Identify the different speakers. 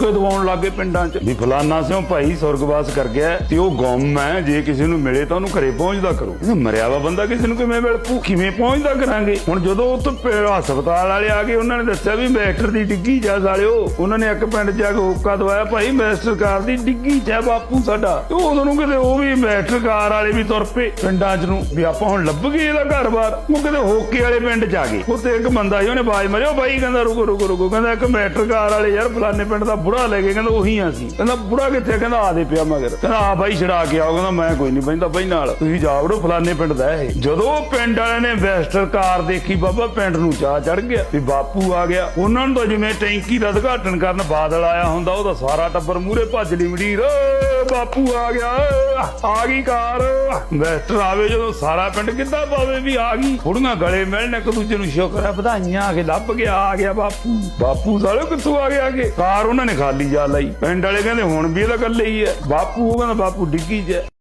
Speaker 1: ਹੋਕੇ ਦਵਾਉਣ ਲੱਗੇ ਪਿੰਡਾਂ 'ਚ। ਵੀ ਫਲਾਨਾ ਸਿਓ ਭਾਈ ਸੁਰਗਵਾਸ ਕਰ ਗਿਆ ਤੇ ਉਹ ਗੁੰਮ ਹੈ, ਜੇ ਕਿਸੇ ਨੂੰ ਮਿਲੇ ਤਾਂ ਉਹਨੂੰ ਘਰੇ ਪਹੁੰਚਦਾ ਕਰੋ। ਇਹ ਮਰਿਆ ਬੰਦਾ, ਕਿਸੇ ਨੂੰ ਕਿਵੇਂ ਮਿਲ ਪੂ ਕਿਵੇਂ ਪਹੁੰਚਦਾ ਕਰਾਂਗੇ? ਹੁਣ ਜਦੋਂ ਉਹ ਹਸਪਤਾਲ ਵਾਲੇ ਆ ਗਏ, ਉਹਨਾਂ ਨੇ ਦੱਸਿਆ ਵੀ ਮੈਸਟਰ ਦੀ ਡਿੱਗੀ ਜਾ ਸਾਲਿਓ। ਉਹਨਾਂ ਨੇ ਇੱਕ ਪਿੰਡ 'ਚ ਜਾ ਕੇ ਹੋਕਾ ਦਵਾਇਆ, ਭਾਈ ਮੈਸਟਰ ਕਾਰ ਦੀ ਡਿੱਗੀ 'ਚ ਬਾਪੂ ਸਾਡਾ। ਤੇ ਉਦੋਂ ਨੂੰ ਕਿਤੇ ਉਹ ਵੀ ਮੈਸਟਰ ਕਾਰ ਵਾਲੇ ਵੀ ਤੁਰ ਪਏ ਪਿੰਡਾਂ 'ਚ ਨੂੰ, ਵੀ ਆਪਾਂ ਹੁਣ ਲੱਭ ਗਏ ਇਹਦਾ ਘਰ-ਬਾਰ। ਉਹ ਕਿਤੇ ਹੋਕੇ ਵਾਲੇ ਪਿੰਡ 'ਚ ਆ ਗਏ। ਉੱਥੇ ਇੱਕ ਬੰਦਾ ਸੀ, ਉਹਨੇ ਬਾਜ ਮਰਿਓ ਬਾਈ ਕਹਿੰਦਾ, ਰੁਕੋ ਰੁਕੋ ਰੁਕੋ। ਕਹਿੰਦਾ, ਇੱਕ ਮੈਸਟਰ ਕਾਰ ਵਾਲੇ ਯਾਰ, ਫਲਾਣੇ ਪਿੰਡ ਦਾ ਬੁੜਾ ਲੈ ਕੇ ਕਹਿੰਦਾ ਉਹੀ ਆ ਸੀ ਕਹਿੰਦਾ ਬੁੜਾ ਕਿੱਥੇ ਕਹਿੰਦਾ ਆ ਦੇ ਪਿਆ ਮਗਰ। ਕਹਿੰਦਾ ਆ ਬਾਈ ਛੜਾ ਕੇ ਆਓ। ਕਹਿੰਦਾ ਮੈਂ ਕੋਈ ਨਹੀਂ ਬੈਂਦਾ ਬਈ ਨਾਲ। ਤੁਸੀਂ ਜਾ ਵੜੋ, ਫਲਾਣੇ ਪਿੰਡ ਦਾ ਇਹ। ਜਦੋਂ ਪਿੰਡ ਵਾਲਿਆਂ ਨੇ ਵੈਸਟਰ ਕਾਰ ਦੇਖੀ, ਬਾਬਾ ਪਿੰਡ ਨੂੰ ਚਾਹ ਚੜ ਗਿਆ। ਵੀ ਬਾਪੂ ਆ ਗਿਆ। ਉਹਨਾਂ ਨੂੰ ਤਾਂ ਜਿਵੇਂ ਟੈਂਕੀ ਦਾ ਉਦਘਾਟਨ ਕਰਨ ਬਾਦਲ ਆਇਆ ਹੁੰਦਾ, ਉਹਦਾ ਸਾਰਾ ਟੱਬਰ ਮੂਰੇ ਭੱਜ ਲਈ ਮੜੀਰ ਬਾਪੂ ਆ ਗਿਆ। ਆ ਗਈ ਕਾਰ। ਵੈਸਟਰ ਆਵੇ ਜਦੋਂ ਸਾਰਾ ਪਿੰਡ ਕਿੱਦਾਂ ਪਾਵੇ ਵੀ ਆ ਗਈ। ਥੋੜੀਆਂ ਗਲੇ ਮਿਲਣ, ਇੱਕ ਦੂਜੇ ਨੂੰ ਸ਼ੁਕਰ ਹੈ, ਵਧਾਈਆਂ ਆ ਕੇ ਲੱਭ ਗਿਆ, ਆ ਗਿਆ ਬਾਪੂ। ਬਾਪੂ ਸਾਲੇ ਕਿੱਥੋਂ ਆ ਗਿਆ ਕਿ ਕਾਰ ਉਹਨਾਂ ਨੇ ਖਾਲੀ ਜਾ ਲਈ ਪਿੰਡ ਵਾਲੇ ਕਹਿੰਦੇ ਹੁਣ ਵੀ ਇਹਦਾ ਇਕੱਲੇ ਹੀ ਹੈ ਬਾਪੂ ਉਹ ਕਹਿੰਦਾ ਬਾਪੂ ਡਿੱਗੀ 'ਚ ਹੈ।